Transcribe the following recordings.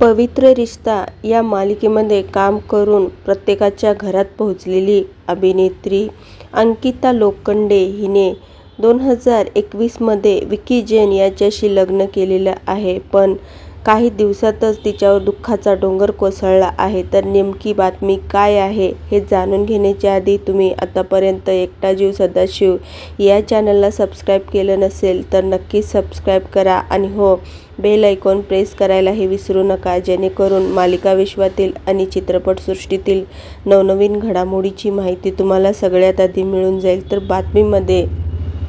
पवित्र रिश्ता या मालिकेमध्ये काम करून प्रत्येकाच्या घरात पोहोचलेली अभिनेत्री अंकिता लोखंडे हिने दोन हजार एकवीसमध्ये विकी जैन याच्याशी लग्न केलेलं आहे. पण काही दिवसातच तिच्यावर दुःखाचा डोंगर कोसळला आहे. तर नेमकी बातमी काय आहे हे जाणून घेण्याच्या आधी तुम्ही आतापर्यंत एकटा जीव सदाशिव या चॅनलला सबस्क्राईब केलं नसेल तर नक्कीच सबस्क्राईब करा आणि हो बेल आयकॉन प्रेस करायलाही विसरू नका. जेणेकरून मालिका विश्वातील आणि चित्रपटसृष्टीतील नवनवीन घडामोडीची माहिती तुम्हाला सगळ्यात आधी मिळून जाईल. तर बातमीमध्ये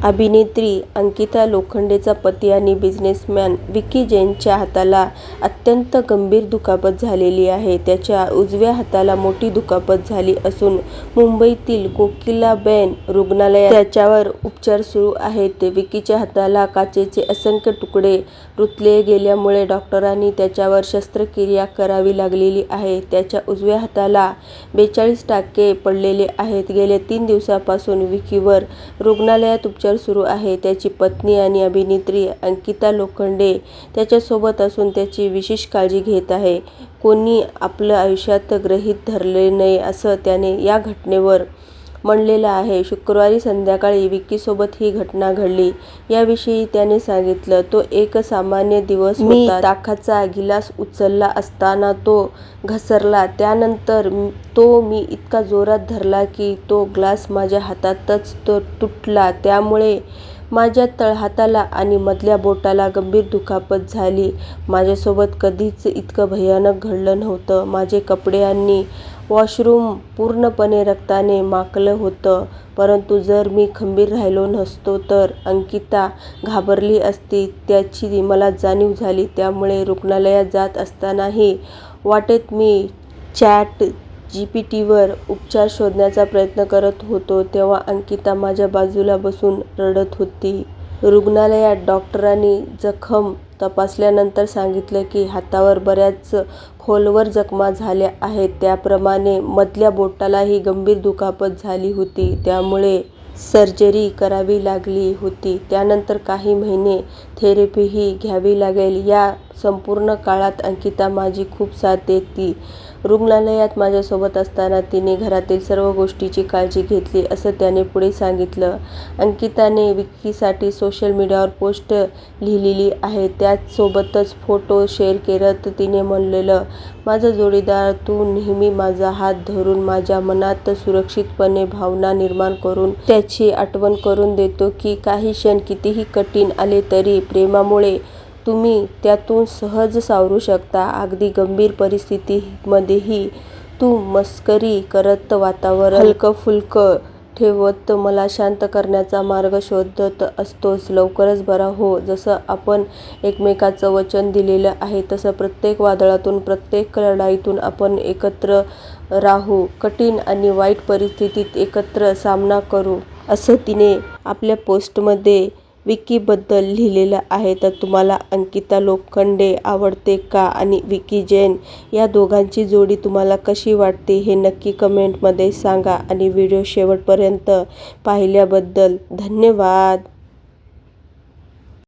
अभिनेत्री अंकिता लोखंडेचा पती आणि बिझनेसमॅन विकी जैनच्या हाताला अत्यंत गंभीर दुखापत झालेली आहे. त्याच्या उजव्या हाताला मोठी दुखापत झाली असून मुंबईतील कोकिलाबेन रुग्णालयात त्याच्यावर उपचार सुरू आहेत. विकीच्या हाताला काचेचे असंख्य तुकडे रुतले गेल्यामुळे डॉक्टरांनी त्याच्यावर शस्त्रक्रिया करावी लागलेली आहे. त्याच्या उजव्या हाताला बेचाळीस टाके पडलेले आहेत. गेल्या तीन दिवसांपासून विकीवर रुग्णालयात उपचार सुरू आहे त्याची पत्नी आणि अभिनेत्री अंकिता लोखंडे त्याच्यासोबत असून त्याची विशेष काळजी घेत आहे. कोणी आपलं आयुष्यात गृहीत धरले नये असं त्याने या घटनेवर म्हणलेलं आहे. शुक्रवारी संध्याकाळी विक्कीसोबत ही घटना घडली. याविषयी त्याने सांगितलं तो एक सामान्य दिवस मी ताकाचा गिलास उचलला असताना तो घसरला. त्यानंतर तो मी इतका जोरात धरला की तो ग्लास माझ्या हातातच तो तुटला. त्यामुळे माझ्या तळहाताला आणि मधल्या बोटाला गंभीर दुखापत झाली. माझ्यासोबत कधीच इतकं भयानक घडलं नव्हतं. माझे कपडे आणि वॉशरूम पूर्णपणे रक्ताने माखलं होतं. परंतु जर मी खंबीर राहिलो नसतो तर अंकिता घाबरली असती. त्याची मला जाणीव झाली. त्यामुळे रुग्णालयात जात असतानाही वाटेत मी चॅट जी पी टीवर उपचार शोधण्याचा प्रयत्न करत होतो तेव्हा अंकिता माझ्या बाजूला बसून रडत होती. रुग्णालयात डॉक्टरांनी जखम तपासल्यानंतर सांगितलं की हातावर बऱ्याच खोलवर जखमा झाल्या आहेत. त्याप्रमाणे मधल्या बोटालाही गंभीर दुखापत झाली होती. त्यामुळे सर्जरी करावी लागली होती. त्यानंतर काही महिने थेरपीही घ्यावी लागेल. या संपूर्ण काळात अंकिता माझी खूप साथ देती. रुग्णालयात माझ्यासोबत असताना तिने घरातील सर्व गोष्टीची काळजी घेतली असं त्याने पुढे सांगितलं. अंकिताने विक्कीसाठी सोशल मीडियावर पोस्ट लिहिलेली आहे. त्याचसोबतच फोटो शेअर करत तिने म्हणलेलं माझा जोडीदार तू नेहमी माझा हात धरून माझ्या मनात सुरक्षितपणे भावना निर्माण करून त्याची आठवण करून देतो की काही क्षण कितीही कठीण आले तरी प्रेमामुळे तुम्ही त्यातून सहज सावरू शकता. अगदी गंभीर परिस्थितीमध्येही तू मस्करी करत वातावरण हलकं फुलकं ठेवत मला शांत करण्याचा मार्ग शोधत असतोस. लवकरच बरा हो. जसं आपण एकमेकाचं वचन दिलेलं आहे तसं प्रत्येक वादळातून प्रत्येक लढाईतून आपण एकत्र राहू. कठीण आणि वाईट परिस्थितीत एकत्र सामना करू. असं तिने आपल्या पोस्टमध्ये विकीबद्दल लिहिलेलं आहे तर तुम्हाला अंकिता लोखंडे आवडते का आणि विकी जैन या दोघांची जोडी तुम्हाला कशी वाटते हे नक्की कमेंटमध्ये सांगा आणि व्हिडिओ शेवटपर्यंत पाहिल्याबद्दल धन्यवाद.